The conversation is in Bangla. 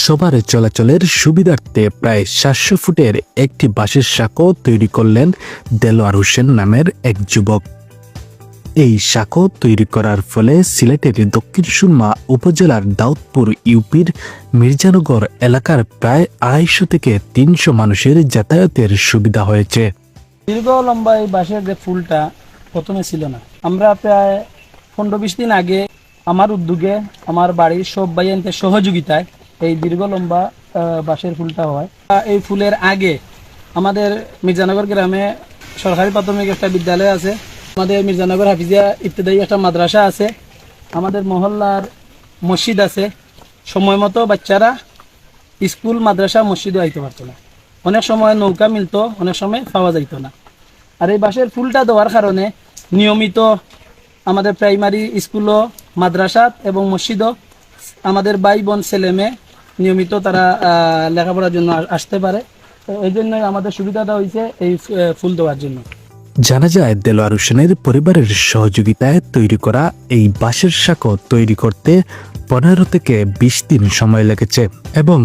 সবার চলাচলের সুবিধার্থে প্রায় সাতশো ফুটের একটি বাঁশের সাঁকো তৈরি করলেন দেলোয়ার হোসেন নামের এক যুবক। এই সাঁকো তৈরি করার ফলে সিলেটের দক্ষিণ সুরমা উপজেলার দাউদপুর ইউপির মির্জানগর এলাকার প্রায় আড়াইশো থেকে তিনশো মানুষের যাতায়াতের সুবিধা হয়েছে। দীর্ঘ লম্বা এই বাঁশের যে ফুলটা প্রথমে ছিল না। আমরা প্রায় পনেরো বিশ দিন আগে আমার উদ্যোগে, আমার বাড়ির সব ভাইয়ানদের সহযোগিতায় এই দীর্ঘ লম্বা বাঁশের ফুলটা হয়। এই ফুলের আগে আমাদের মির্জানগর গ্রামে সরকারি প্রাথমিক একটা বিদ্যালয় আছে। আমাদের মির্জানগর হাফিজিয়া ইত্যাদি একটা মাদ্রাসা আছে। আমাদের মহল্লার মসজিদ আছে। সময় মতো বাচ্চারা স্কুল, মাদ্রাসা, মসজিদে আইতে পারতো না। অনেক সময় নৌকা মিলতো, অনেক সময় পাওয়া যাইতো না। আর এই বাঁশের ফুলটা দেওয়ার কারণে নিয়মিত আমাদের প্রাইমারি স্কুলও মাদ্রাসাত এবং মসজিদও আমাদের ভাই বোন, ছেলে, মেয়ে নিয়মিত তারা লেখাপড়ার জন্য আসতে পারে। এই জন্যই আমাদের সুবিধাটা হয়েছে এই ফুল দেওয়ার জন্য। জানা যায়, দেলোয়ার হোসেনের পরিবারের সহযোগিতায় তৈরি করা এই বাঁশের সাঁকো তৈরি করতে পনেরো থেকে বিশ দিন সময় লেগেছে এবং